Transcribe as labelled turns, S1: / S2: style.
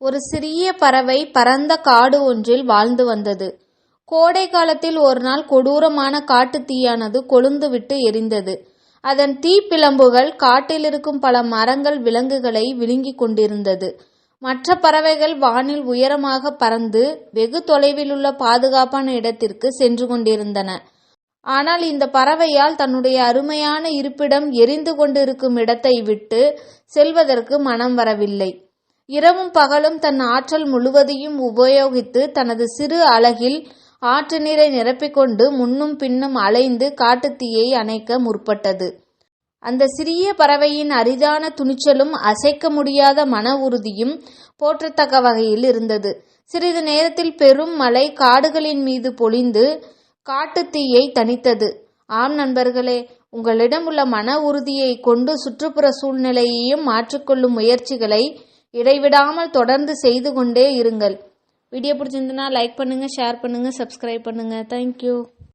S1: ஒரு சிறிய பறவை பரந்த காடு ஒன்றில் வாழ்ந்து வந்தது. கோடை காலத்தில் ஒரு நாள் கொடூரமான காட்டு தீயானது கொழுந்துவிட்டு எரிந்தது. அதன் தீப்பிளம்புகள் காட்டில் இருக்கும் பல மரங்கள் விலங்குகளை விழுங்கிக் கொண்டிருந்தது. மற்ற பறவைகள் வானில் உயரமாக பறந்து வெகு தொலைவிலுள்ள பாதுகாப்பான இடத்திற்கு சென்று கொண்டிருந்தன. ஆனால் இந்த பறவையால் தன்னுடைய அருமையான இருப்பிடம் எரிந்து கொண்டிருக்கும் இடத்தை விட்டு செல்வதற்கு மனம் வரவில்லை. இரவும் பகலும் தன் ஆற்றல் முழுவதையும் உபயோகித்து தனது சிறு அலகில் ஆற்று நீரை நிரப்பிக்கொண்டு முன்னும் பின்னும் அலைந்து காட்டுத்தீயை அணைக்க முற்பட்டது. அந்த சிறிய பறவையின் அரிதான துணிச்சலும் அசைக்க முடியாத மன உறுதியும் போற்றத்தக்க வகையில் இருந்தது. சிறிது நேரத்தில் பெரும் மழை காடுகளின் மீது பொழிந்து காட்டுத்தீயை தணித்தது. ஆம் நண்பர்களே உங்களிடம் உள்ள மன உறுதியை கொண்டு சுற்றுப்புற சூழ்நிலையையும் மாற்றிக்கொள்ளும் முயற்சிகளை இடைவிடாமல் தொடர்ந்து செய்து கொண்டே இருங்கள். வீடியோ பிடிச்சிருந்துன்னா லைக் பண்ணுங்கள் ஷேர் பண்ணுங்கள் சப்ஸ்கிரைப் பண்ணுங்கள் தேங்க்யூ